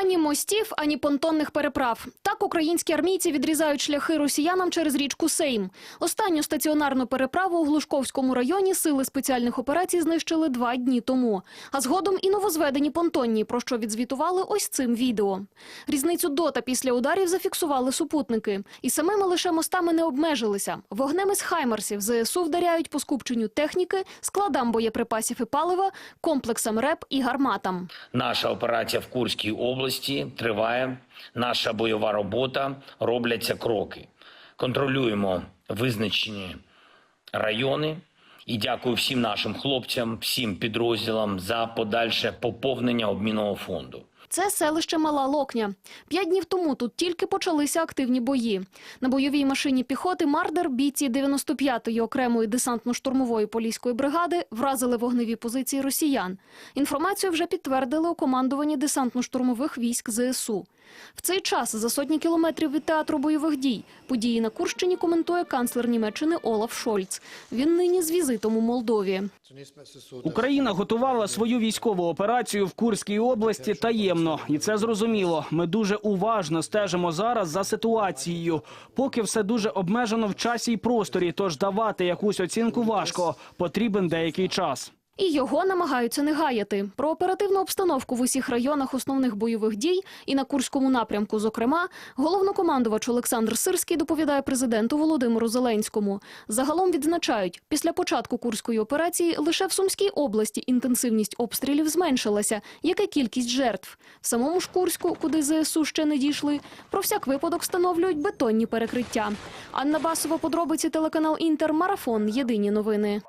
Ані мостів, ані понтонних переправ. Так українські армійці відрізають шляхи росіянам через річку Сейм. Останню стаціонарну переправу у Глушковському районі сили спеціальних операцій знищили два дні тому. А згодом і новозведені понтонні, про що відзвітували ось цим відео. Різницю до та після ударів зафіксували супутники. І самими лише мостами не обмежилися. Вогнем із хаймерсів ЗСУ вдаряють по скупченню техніки, складам боєприпасів і палива, комплексам РЕП і гарматам. Наша операція в Курській області триває. Наша бойова робота робляться кроки. Контролюємо визначені райони. І дякую всім нашим хлопцям, всім підрозділам за подальше поповнення обмінного фонду. Це селище Мала Локня. П'ять днів тому тут тільки почалися активні бої. На бойовій машині піхоти «Мардер» бійці 95-ї окремої десантно-штурмової поліської бригади вразили вогневі позиції росіян. Інформацію вже підтвердили у командуванні десантно-штурмових військ ЗСУ. В цей час за сотні кілометрів від театру бойових дій події на Курщині коментує канцлер Німеччини Олаф Шольц. Він нині з візитом у Молдові. Україна готувала свою військову операцію в Курській області таємно, і це зрозуміло. Ми дуже уважно стежимо зараз за ситуацією. Поки все дуже обмежено в часі і просторі, тож давати якусь оцінку важко. Потрібен деякий час. І його намагаються не гаяти. Про оперативну обстановку в усіх районах основних бойових дій і на Курському напрямку, зокрема, головнокомандувач Олександр Сирський доповідає президенту Володимиру Зеленському. Загалом відзначають, після початку Курської операції лише в Сумській області інтенсивність обстрілів зменшилася, як і кількість жертв. В самому ж Курську, куди ЗСУ ще не дійшли, про всяк випадок встановлюють бетонні перекриття. Анна Басова, подробиці телеканал Інтер, Марафон. Єдині новини.